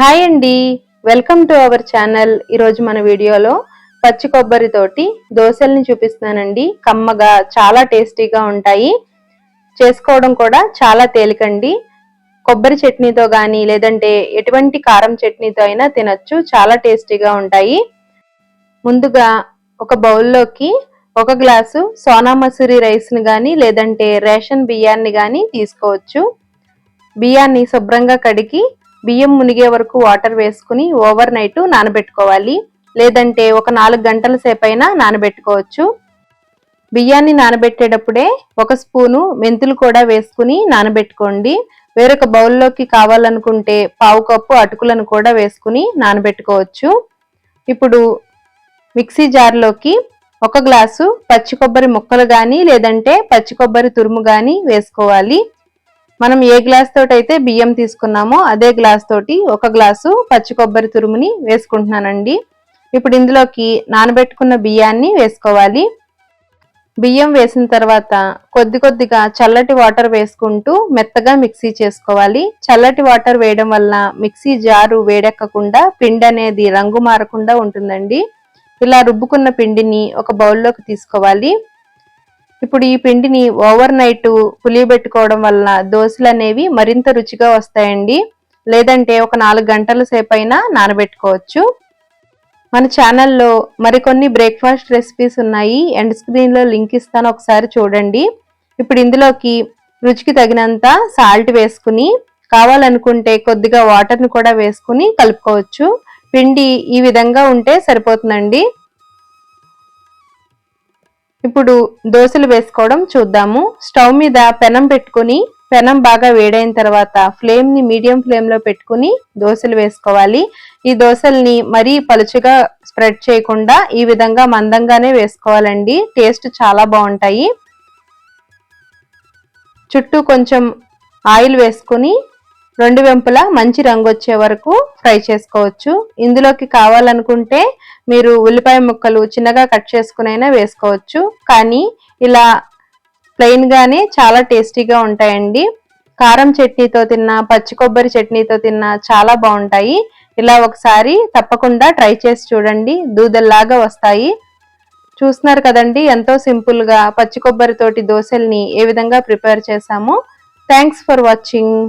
Hi అండి. Welcome to our channel. ఈరోజు మన వీడియోలో పచ్చి కొబ్బరితోటి దోశల్ని చూపిస్తున్నానండి. కమ్మగా చాలా టేస్టీగా ఉంటాయి. చేసుకోవడం కూడా చాలా తేలికండి. కొబ్బరి చట్నీతో కానీ లేదంటే ఎటువంటి కారం చట్నీతో అయినా తినచ్చు. చాలా టేస్టీగా ఉంటాయి. ముందుగా ఒక బౌల్లోకి ఒక గ్లాసు సోనా మసూరి రైస్ని కానీ లేదంటే రేషన్ బియ్యాన్ని కానీ తీసుకోవచ్చు. బియ్యాన్ని శుభ్రంగా కడిగి బియ్యం మునిగే వరకు వాటర్ వేసుకుని ఓవర్ నైట్ నానబెట్టుకోవాలి. లేదంటే ఒక నాలుగు గంటల సేపు అయినా నానబెట్టుకోవచ్చు. బియ్యాన్ని నానబెట్టేటప్పుడే ఒక స్పూను మెంతులు కూడా వేసుకుని నానబెట్టుకోండి. వేరొక బౌల్లోకి కావాలనుకుంటే పావు కప్పు అటుకులను కూడా వేసుకుని నానబెట్టుకోవచ్చు. ఇప్పుడు మిక్సీ జార్లోకి ఒక గ్లాసు పచ్చి కొబ్బరి ముక్కలు కానీ లేదంటే పచ్చి కొబ్బరి తురుము కానీ వేసుకోవాలి. మనం ఏ గ్లాస్ తోటి అయితే బియ్యం తీసుకున్నామో అదే గ్లాస్ తోటి ఒక గ్లాసు పచ్చి కొబ్బరి తురుముని వేసుకుంటున్నానండి. ఇప్పుడు ఇందులోకి నానబెట్టుకున్న బియ్యాన్ని వేసుకోవాలి. బియ్యం వేసిన తర్వాత కొద్ది కొద్దిగా చల్లటి వాటర్ వేసుకుంటూ మెత్తగా మిక్సీ చేసుకోవాలి. చల్లటి వాటర్ వేయడం వల్ల మిక్సీ జారు వేడెక్కకుండా పిండి అనేది రంగు మారకుండా ఉంటుందండి. ఇలా రుబ్బుకున్న పిండిని ఒక బౌల్లోకి తీసుకోవాలి. ఇప్పుడు ఈ పిండిని ఓవర్ నైట్ పులియబెట్టుకోవడం వల్ల దోశలు అనేవి మరింత రుచిగా వస్తాయండి. లేదంటే ఒక నాలుగు గంటల సేపు అయినా నానబెట్టుకోవచ్చు. మన ఛానల్లో మరికొన్ని బ్రేక్ఫాస్ట్ రెసిపీస్ ఉన్నాయి. ఎండ్ స్క్రీన్లో లింక్ ఇస్తాను. ఒకసారి చూడండి. ఇప్పుడు ఇందులోకి రుచికి తగినంత సాల్ట్ వేసుకుని కావాలనుకుంటే కొద్దిగా వాటర్ని కూడా వేసుకుని కలుపుకోవచ్చు. పిండి ఈ విధంగా ఉంటే సరిపోతుందండి. ఇప్పుడు దోశలు వేసుకోవడం చూద్దాము. స్టవ్ మీద పెనం పెట్టుకుని పెనం బాగా వేడైన తర్వాత ఫ్లేమ్ని మీడియం ఫ్లేమ్లో పెట్టుకుని దోశలు వేసుకోవాలి. ఈ దోశల్ని మరీ పలుచగా స్ప్రెడ్ చేయకుండా ఈ విధంగా మందంగానే వేసుకోవాలండి. టేస్ట్ చాలా బాగుంటాయి. చుట్టూ కొంచెం ఆయిల్ వేసుకుని రెండు వెంపులా మంచి రంగు వచ్చే వరకు ఫ్రై చేసుకోవచ్చు. ఇందులోకి కావాలనుకుంటే మీరు ఉల్లిపాయ ముక్కలు చిన్నగా కట్ చేసుకునైనా వేసుకోవచ్చు. కానీ ఇలా ప్లెయిన్గానే చాలా టేస్టీగా ఉంటాయండి. కారం చట్నీతో తిన్నా పచ్చి కొబ్బరి చట్నీతో తిన్నా చాలా బాగుంటాయి. ఇలా ఒకసారి తప్పకుండా ట్రై చేసి చూడండి. దూదల్లాగా వస్తాయి. చూస్తున్నారు కదండి ఎంతో సింపుల్గా పచ్చి కొబ్బరితోటి దోశల్ని ఏ విధంగా ప్రిపేర్ చేశామో. Thanks for watching.